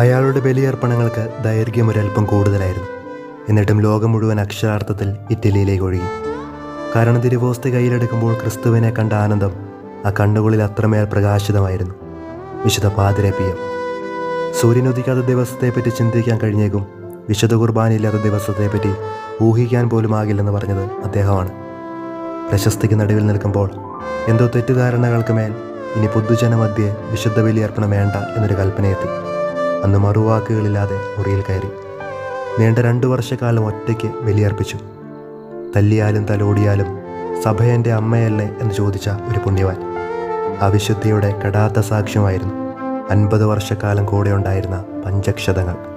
അയാളുടെ ബലിയർപ്പണങ്ങൾക്ക് ദൈർഘ്യം ഒരല്പം കൂടുതലായിരുന്നു. എന്നിട്ടും ലോകം മുഴുവൻ അക്ഷരാർത്ഥത്തിൽ ഇറ്റലിയിലേക്ക് ഒഴുകി. കാരണം തിരുവോസ്തി കയ്യിലെടുക്കുമ്പോൾ ക്രിസ്തുവിനെ കണ്ട ആനന്ദം ആ കണ്ണുകളിൽ അത്രമേൽ പ്രകാശിതമായിരുന്നു. വിശുദ്ധ പാതിരപ്പിയം സൂര്യനുദിക്കാത്ത ദിവസത്തെപ്പറ്റി ചിന്തിക്കാൻ കഴിഞ്ഞേക്കും വിശുദ്ധ കുർബാനയില്ലാത്ത ദിവസത്തെപ്പറ്റി ഊഹിക്കാൻ പോലും ആകില്ലെന്ന് പറഞ്ഞത് അദ്ദേഹമാണ്. പ്രശസ്തിക്ക് നടുവിൽ നിൽക്കുമ്പോൾ എന്തോ തെറ്റിദ്ധാരണകൾക്ക് മേൽ ഇനി പൊതുജനമധ്യേ വിശുദ്ധ ബലിയർപ്പണം വേണ്ട എന്നൊരു കൽപ്പനയെത്തി. അന്ന് മറുവാക്കുകളില്ലാതെ മുറിയിൽ കയറി. നീണ്ട രണ്ടു വർഷക്കാലം ഒറ്റയ്ക്ക് ബലിയർപ്പിച്ചു. തല്ലിയാലും തലോടിയാലും സഭ എന്റെ അമ്മയല്ലേ എന്ന് ചോദിച്ച ഒരു പുണ്യവാൻ. അവിശുദ്ധിയുടെ കടാത്ത സാക്ഷ്യമായിരുന്നു അൻപത് വർഷക്കാലം കൂടെ ഉണ്ടായിരുന്ന പഞ്ചക്ഷതങ്ങൾ.